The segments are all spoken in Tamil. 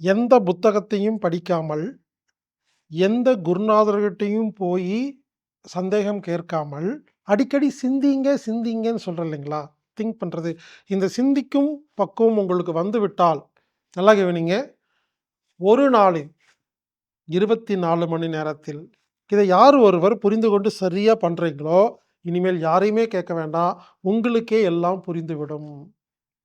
எந்த புத்தகத்தையும் படிக்காமல், எந்த குருநாதர்கிட்டயும் போய் சந்தேகம் கேட்காமல், அடிக்கடி சிந்திங்க, சிந்திங்கன்னு சொல்கிறேன் இல்லைங்களா? திங்க் பண்ணுறது இந்த சிந்திக்கும் பக்குவம் உங்களுக்கு வந்துவிட்டால், நல்லா கவனிங்க. ஒரு நாளில் 24 மணி நேரத்தில், இதை யார் ஒருவர் புரிந்து கொண்டு சரியாக பண்ணுறீங்களோ இனிமேல் யாரையுமே கேட்க வேண்டாம். உங்களுக்கே எல்லாம் புரிந்துவிடும்.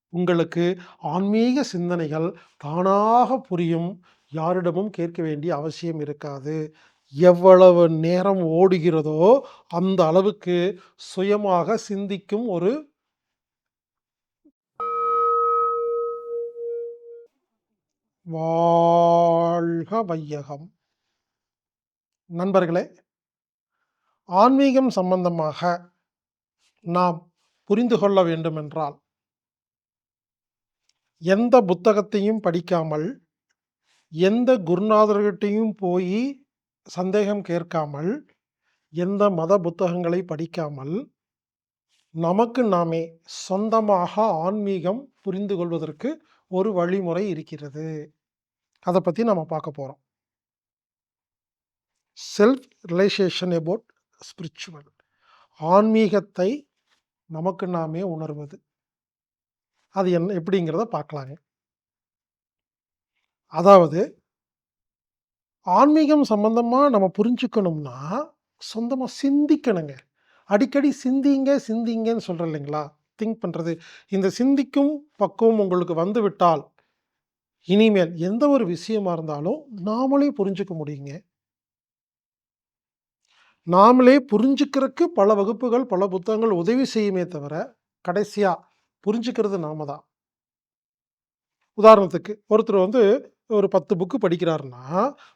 உங்களுக்கு ஆன்மீக சிந்தனைகள் தானாக புரியும். யாரிடமும் கேட்க வேண்டிய அவசியம் இருக்காது. எவ்வளவு நேரம் ஓடுகிறதோ, அந்த அளவுக்கு சுயமாக சிந்திக்கும் ஒரு வாழ்க வையகம். நண்பர்களே, ஆன்மீகம் சம்பந்தமாக நாம் புரிந்து கொள்ள வேண்டுமென்றால் எந்த புத்தகத்தையும் படிக்காமல், எந்த குருநாதர்கிட்டையும் போய் சந்தேகம் கேட்காமல், எந்த மத புத்தகங்களை படிக்காமல், நமக்கு நாமே சொந்தமாக ஆன்மீகம் புரிந்து கொள்வதற்கு ஒரு வழிமுறை இருக்கிறது. அதை பற்றி நம்ம பார்க்க போகிறோம் செல்ஃப் ரிலேஷேஷன் அபவுட் ஸ்பிரிச்சுவல். ஆன்மீகத்தை நமக்கு நாமே உணர்வது. அது என்ன எப்படிங்கிறத பார்க்கலாங்க. அதாவது ஆன்மீகம் சம்பந்தமாக நம்ம புரிஞ்சுக்கணும்னா, சொந்தமாக சிந்திக்கணுங்க. அடிக்கடி சிந்திங்க, சிந்திங்கன்னு சொல்கிறேன் இல்லைங்களா? திங்க் பண்ணுறது இந்த சிந்திக்கும் பக்குவம் உங்களுக்கு வந்துவிட்டால், இனிமேல் எந்த ஒரு விஷயமா இருந்தாலும் நாமளே புரிஞ்சுக்க முடியுங்க. நாமளே புரிஞ்சுக்கிறக்கு பல வகுப்புகள், பல புத்தகங்கள் உதவி செய்யுமே தவிர, கடைசியாக புரிஞ்சுக்கிறது நாம தான். உதாரணத்துக்கு, ஒருத்தர் வந்து ஒரு 10 புக்கு படிக்கிறாருன்னா,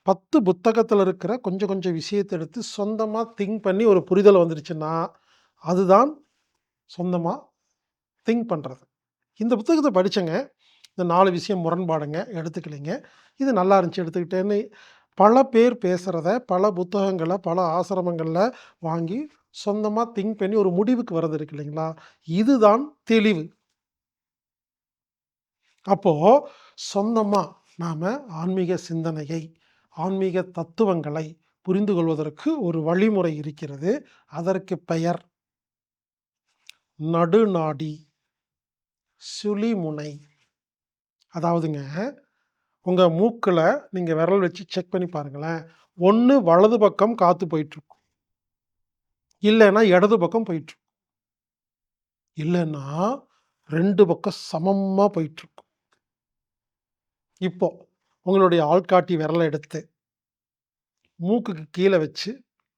பத்து புத்தகத்தில் இருக்கிற கொஞ்சம் கொஞ்சம் விஷயத்த எடுத்து சொந்தமாக திங்க் பண்ணி ஒரு புரிதல் வந்துருச்சுன்னா, அதுதான் சொந்தமாக திங்க் பண்ணுறது இந்த புத்தகத்தை படித்தங்க இந்த நாலு விஷயம் முரண்பாடுங்க. எடுத்துக்கலைங்க. இது நல்லா இருந்துச்சு எடுத்துக்கிட்டேன்னு பல பேர் பேசுகிறத பல புத்தகங்களை பல ஆசிரமங்களில் வாங்கி சொந்தமாக திங்க் பண்ணி ஒரு முடிவுக்கு வர்றது இருக்கு இல்லைங்களா? இதுதான் தெளிவு. அப்போ சொந்தமாக நாம் ஆன்மீக சிந்தனையை, ஆன்மீக தத்துவங்களை புரிந்து கொள்வதற்கு ஒரு வழிமுறை இருக்கிறது. அதற்கு பெயர் நடுநாடி. சுழிமுனை. அதாவதுங்க, உங்கள் மூக்கில் நீங்கள் விரல் வச்சு செக் பண்ணி பாருங்களேன். ஒன்று வலது பக்கம் காத்து போயிட்டுருக்கும். இல்லைன்னா இடது பக்கம் போயிட்டுருக்கும். இல்லைன்னா ரெண்டு பக்கம் சமமாக போயிட்டுருக்கும். இப்போ உங்களுடைய ஆள்காட்டி விரலை எடுத்து மூக்குக்கு கீழே வச்சு,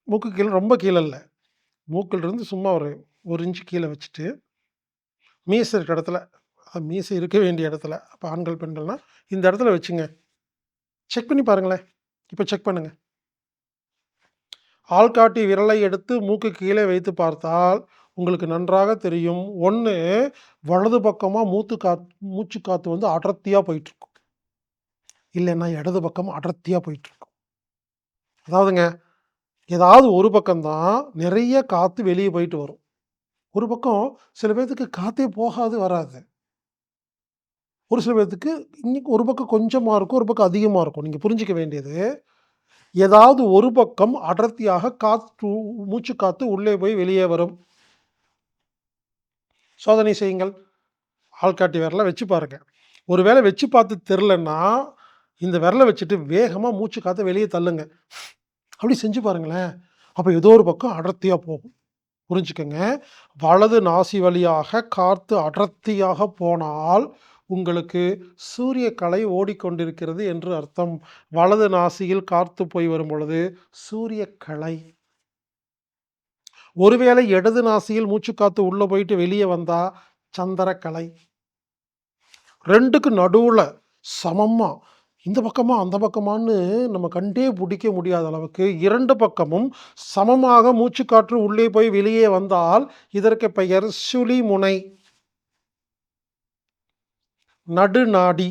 மூக்குக்கு கீழே ரொம்ப கீழே இல்லை மூக்கிலிருந்து சும்மா ஒரு ஒரு இன்ச்சு கீழே வச்சுட்டு, மீசை இருக்கிற இடத்துல, அ மீசை இருக்க வேண்டிய இடத்துல, அப்போ ஆண்கள், பெண்கள்னால் இந்த இடத்துல வச்சுங்க. செக் பண்ணி பாருங்களேன். இப்போ செக் பண்ணுங்கள் ஆள்காட்டி விரலை எடுத்து மூக்கு கீழே வைத்து பார்த்தால், உங்களுக்கு நன்றாக தெரியும். ஒன்று வலது பக்கமாக மூத்து காத் மூச்சு காற்று வந்து அடர்த்தியாக போயிட்டுருக்கும். இல்லைன்னா இடது பக்கம் அடர்த்தியாக போயிட்டுருக்கும். அதாவதுங்க, ஏதாவது ஒரு பக்கம்தான் நிறைய காற்று வெளியே போயிட்டு வரும். ஒரு பக்கம் சில பேர்த்துக்கு காற்றே போகாது, வராது. ஒரு சில பேர்த்துக்கு இன்னைக்கு ஒரு பக்கம் கொஞ்சமாக இருக்கும், ஒரு பக்கம் அதிகமாக இருக்கும். நீங்கள் புரிஞ்சுக்க வேண்டியது, ஏதாவது ஒரு பக்கம் அடர்த்தியாக காற்று மூச்சு காத்து உள்ளே போய் வெளியே வரும். சோதனை செய்யுங்கள். ஆள்காட்டி விரல வச்சு பாருங்கள் ஒரு வேளை வச்சு பார்த்து தெரிலன்னா இந்த விரலை வச்சுட்டு வேகமாக மூச்சு காற்று வெளியே தள்ளுங்க. அப்படி செஞ்சு பாருங்களேன். அப்போ ஏதோ ஒரு பக்கம் அடர்த்தியாக போகும். புரிஞ்சுக்கோங்க வலது நாசி வழியாக காற்று அடர்த்தியாக போனால், உங்களுக்கு சூரிய கலை ஓடிக்கொண்டிருக்கிறது என்று அர்த்தம். வலது நாசியில் காத்து போய் வரும்பொழுது சூரிய கலை. ஒருவேளை இடது நாசியில் மூச்சுக்காத்து உள்ளே போயிட்டு வெளியே வந்தால் சந்திரக்கலை. ரெண்டுக்கு நடுவில் சமமாக இந்த பக்கமாக அந்த பக்கமான்னு நம்ம கண்டே பிடிக்க முடியாத அளவுக்கு இரண்டு பக்கமும் சமமாக மூச்சுக்காற்று உள்ளே போய் வெளியே வந்தால், இதற்கு பெயர் சுழிமுனை. நடுநாடி.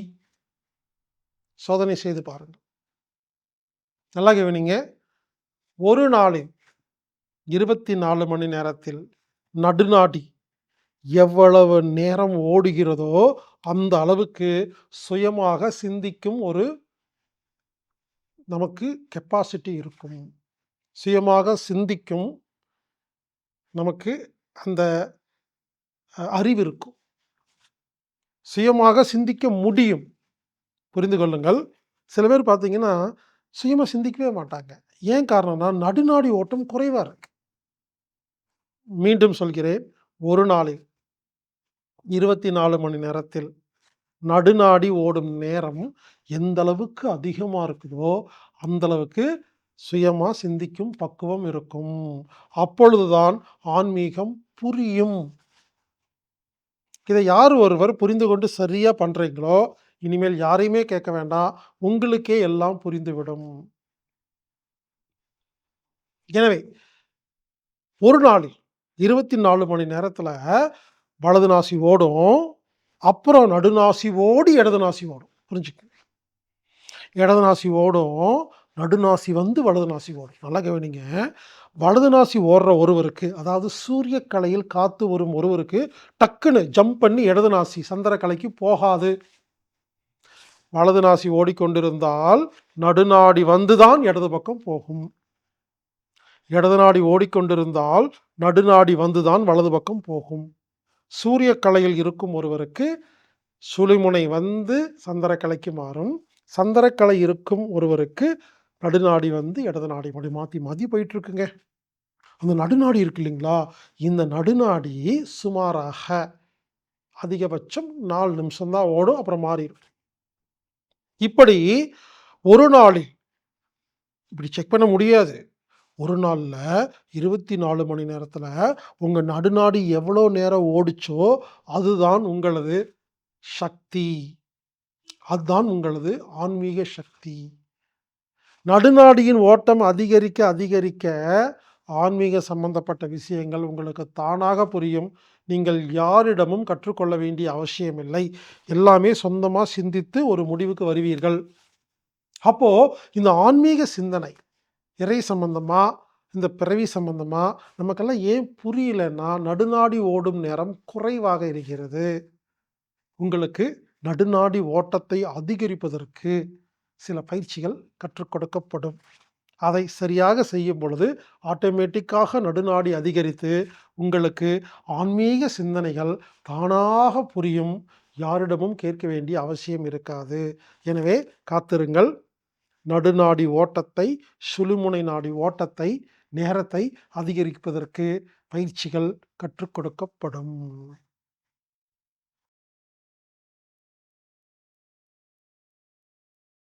சோதனை செய்து பாருங்கள் நல்லா கவனிங்க. ஒரு நாளில் 24 மணி நேரத்தில் நடுநாடி எவ்வளவு நேரம் ஓடுகிறதோ, அந்த அளவுக்கு சுயமாக சிந்திக்கும் ஒரு நமக்கு கெப்பாசிட்டி இருக்கும். சுயமாக சிந்திக்கும் நமக்கு அந்த அறிவு இருக்கும். சுயமாக சிந்திக்க முடியும். புரிந்து கொள்ளுங்கள். சில பேர் பார்த்தீங்கன்னா, சுயமாக சிந்திக்கவே மாட்டாங்க. ஏன் காரணம்னா, நடுநாடி ஓட்டம் குறைவா இருக்கு. மீண்டும் சொல்கிறேன். ஒரு நாளில் 24 மணி நேரத்தில் நடுநாடி ஓடும் நேரம் எந்த அளவுக்கு அதிகமாக இருக்குதோ, அந்தளவுக்கு சுயமாக சிந்திக்கும் பக்குவம் இருக்கும். அப்பொழுதுதான் ஆன்மீகம் புரியும். இதை யார் ஒருவர் புரிந்து கொண்டு சரியாக பண்ணுறீங்களோ இனிமேல் யாரையுமே கேட்க வேண்டாம். உங்களுக்கே எல்லாம் புரிந்துவிடும். எனவே, ஒரு நாளில் 24 மணி நேரத்தில் வலது நாசி ஓடும். அப்புறம் நடுநாசி ஓடி இடது நாசி ஓடும். புரிஞ்சுக்க இடது நாசி ஓடும். நடுநாசி வந்து வலது நாசி ஓடும். நல்லா கவனிங்க. வலது நாசி ஓடுற ஒருவருக்கு, அதாவது சூரிய கலையில் காத்து வரும் ஒருவருக்கு, டக்குன்னு ஜம்ப் பண்ணி இடது நாசி சந்திர கலைக்கு போகாது. வலது நாசி ஓடிக்கொண்டிருந்தால், நடுநாடி வந்துதான் இடது பக்கம் போகும். இடது நாடி ஓடிக்கொண்டிருந்தால், நடுநாடி வந்துதான் வலது பக்கம் போகும். சூரிய கலையில் இருக்கும் ஒருவருக்கு, சுழிமுனை வந்து சந்திரக்கலைக்கு மாறும். சந்திரக்கலை இருக்கும் ஒருவருக்கு, நடுநாடி வந்து இடது நாடி மொழி மாற்றி மாற்றி போயிட்டுருக்குங்க. அந்த நடுநாடி இருக்கு இல்லைங்களா? இந்த நடுநாடி சுமாராக அதிகபட்சம் நாலு நிமிஷம் தான் ஓடும். அப்புறம் மாறிடும் இப்படி ஒரு நாளில் இப்படி செக் பண்ண முடியாது. ஒரு நாளில் இருபத்தி நாலு மணி நேரத்தில் உங்கள் நடுநாடி எவ்வளோ நேரம் ஓடுச்சோ, அதுதான் உங்களது சக்தி. அதுதான் உங்களது ஆன்மீக சக்தி. நடுநாடியின் ஓட்டம் அதிகரிக்க அதிகரிக்க, ஆன்மீக சம்பந்தப்பட்ட விஷயங்கள் உங்களுக்கு தானாக புரியும். நீங்கள் யாரிடமும் கற்றுக்கொள்ள வேண்டிய அவசியமில்லை. எல்லாமே சொந்தமாக சிந்தித்து ஒரு முடிவுக்கு வருவீர்கள். அப்போது இந்த ஆன்மீக சிந்தனை, இறை சம்பந்தமா, இந்த பிறவி சம்பந்தமா நமக்கெல்லாம் ஏன் புரியலன்னா, நடுநாடி ஓடும் நேரம் குறைவாக இருக்கிறது. உங்களுக்கு நடுநாடி ஓட்டத்தை அதிகரிப்பதற்கு சில பயிற்சிகள் கற்றுக் கொடுக்கப்படும். அதை சரியாக செய்யும் பொழுது, ஆட்டோமேட்டிக்காக நடுநாடி அதிகரித்து, உங்களுக்கு ஆன்மீக சிந்தனைகள் தானாக புரியும். யாரிடமும் கேட்க வேண்டிய அவசியம் இருக்காது. எனவே காத்திருங்கள். நடுநாடி ஓட்டத்தை, சுழுமுனை நாடி ஓட்டத்தை, நேரத்தை அதிகரிப்பதற்கு பயிற்சிகள் கற்றுக் கொடுக்கப்படும்.